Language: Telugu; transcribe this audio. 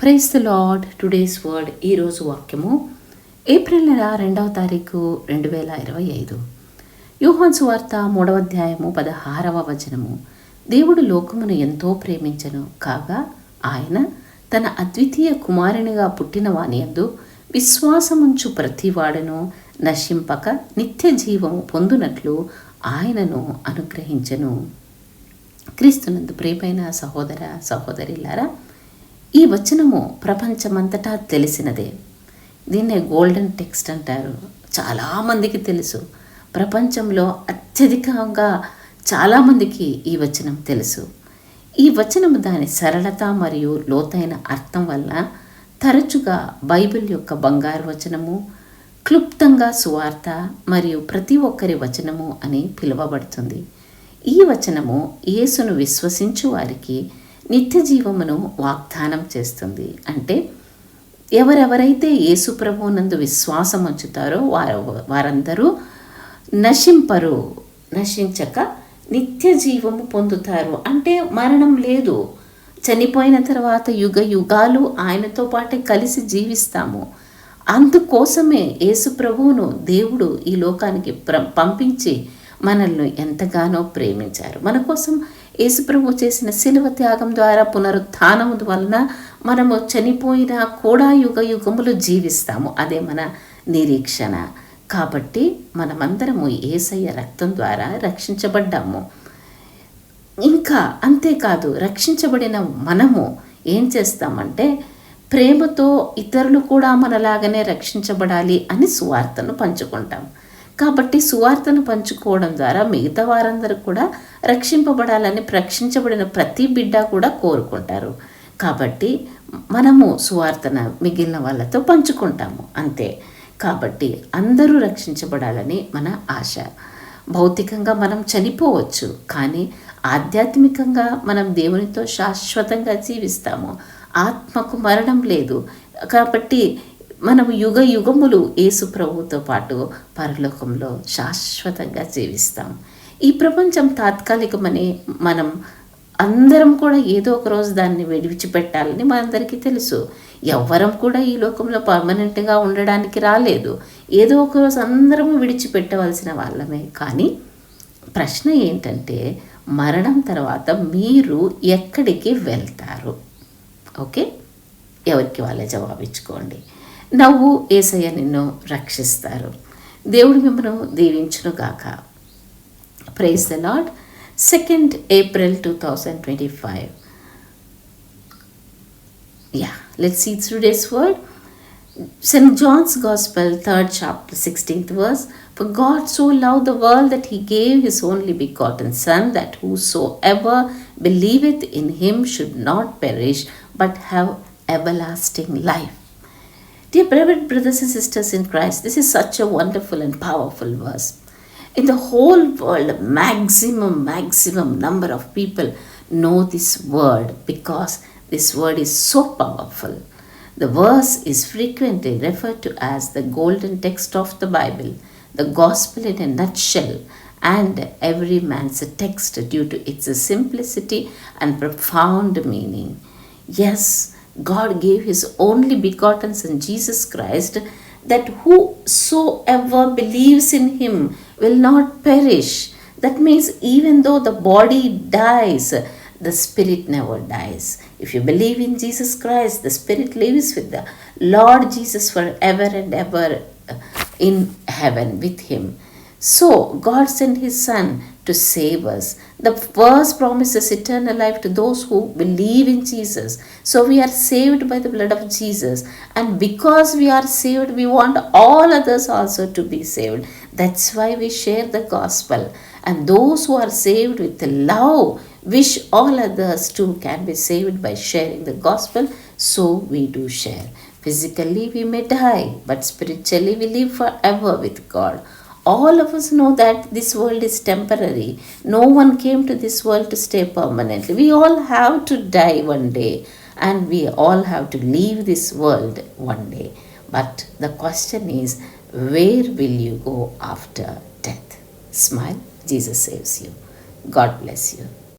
Praise the lord today's word ఈరోజు వాక్యము. ఏప్రిల్ నెల రెండవ తారీఖు రెండు వేల ఇరవై ఐదు. యూహాన్ సువార్త మూడవ అధ్యాయము పదహారవ వచనము. దేవుడు లోకమును ఎంతో ప్రేమించను కాగా ఆయన తన అద్వితీయ కుమారునిగా పుట్టిన వానియందు విశ్వాసముంచు ప్రతివాడను నశింపక నిత్య జీవము పొందునట్లు ఆయనను అనుగ్రహించను. క్రీస్తునందు ప్రేమైన సహోదర సహోదరిలారా ఈ వచనము ప్రపంచమంతటా తెలిసినదే. దీన్నే గోల్డెన్ టెక్స్ట్ అంటారు. చాలామందికి తెలుసు. ప్రపంచంలో అత్యధికంగా చాలామందికి ఈ వచనం తెలుసు. ఈ వచనం దాని సరళత మరియు లోతైన అర్థం వల్ల తరచుగా బైబిల్ యొక్క బంగారు వచనము క్లుప్తంగా సువార్త మరియు ప్రతి ఒక్కరి వచనము అని పిలువబడుతుంది. ఈ వచనము యేసును విశ్వసించు వారికి నిత్య జీవమును వాగ్దానం చేస్తుంది. అంటే ఎవరెవరైతే యేసుప్రభువునందు విశ్వాసం ఉంచుతారో వారు వారందరూ నశింపరు నశించక నిత్య జీవము పొందుతారు. అంటే మరణం లేదు. చనిపోయిన తర్వాత యుగ యుగాలు ఆయనతో పాటే కలిసి జీవిస్తాము. అందుకోసమే యేసు ప్రభువును దేవుడు ఈ లోకానికి ప్ర పంపించి మనల్ని ఎంతగానో ప్రేమించారు. మన కోసం యేసుప్రభు చేసిన శిలువ త్యాగం ద్వారా పునరుత్థానం వలన మనము చనిపోయినా కూడా యుగ యుగములు జీవిస్తాము. అదే మన నిరీక్షణ. కాబట్టి మనమందరము ఏసయ్య రక్తం ద్వారా రక్షించబడ్డాము. ఇంకా అంతేకాదు రక్షించబడిన మనము ఏం చేస్తామంటే ప్రేమతో ఇతరులు కూడా మనలాగనే రక్షించబడాలి అని సువార్తను పంచుకుంటాం. కాబట్టి సువార్తను పంచుకోవడం ద్వారా మిగతా వారందరూ కూడా రక్షింపబడాలని రక్షించబడిన ప్రతి బిడ్డ కూడా కోరుకుంటారు. కాబట్టి మనము సువార్తన మిగిలిన వాళ్ళతో పంచుకుంటాము. అంతే. కాబట్టి అందరూ రక్షించబడాలని మన ఆశ. భౌతికంగా మనం చనిపోవచ్చు కానీ ఆధ్యాత్మికంగా మనం దేవునితో శాశ్వతంగా జీవిస్తాము. ఆత్మకు మరణం లేదు. కాబట్టి మనం యుగ యుగములు యేసు పాటు పరలోకంలో శాశ్వతంగా జీవిస్తాం. ఈ ప్రపంచం తాత్కాలికమని మనం అందరం కూడా ఏదో ఒక రోజు దాన్ని విడిచిపెట్టాలని మనందరికీ తెలుసు. ఎవ్వరం కూడా ఈ లోకంలో పర్మనెంట్గా ఉండడానికి రాలేదు. ఏదో ఒక రోజు అందరము విడిచిపెట్టవలసిన వాళ్ళమే. కానీ ప్రశ్న ఏంటంటే మరణం తర్వాత మీరు ఎక్కడికి వెళ్తారు? ఓకే? ఎవరికి వాళ్ళే జవాబిచ్చుకోండి. నవ్వు ఏసయ్య నిన్ను రక్షిస్తారు దేవుడు మిమ్మను దీవించును గాక praise the lord second April two thousand twenty five ya let see through this word St. John's Gospel, 3rd chapter, 16th verse For God so loved the world that he gave his only begotten Son, that whosoever believeth in him should not perish, but have everlasting life. Dear beloved brothers and sisters in Christ, this is such a wonderful and powerful verse. In the whole world, maximum, maximum number of people know this word because this word is so powerful. The verse is frequently referred to as the golden text of the Bible, the gospel in a nutshell, and every man's text due to its simplicity and profound meaning. Yes, God gave His only begotten Son Jesus Christ, that whosoever believes in Him will not perish. That means, even though the body dies, the spirit never dies. If you believe in Jesus Christ, the spirit lives with the Lord Jesus forever and ever uh, in heaven with Him. So, God sent His Son to save us. The first promise is eternal life to those who believe in Jesus. So, we are saved by the blood of Jesus. And because we are saved, we want all others also to be saved. That's why we share the gospel. And those who are saved with love wish all others too can be saved by sharing the gospel. So, we do share. Physically, we may die, but spiritually, we live forever with God all of us know that this world is temporary. No one came to this world to stay permanently. We all have to die one day and we all have to leave this world one day. But the question is, where will you go after death? Smile, Jesus saves you. God bless you.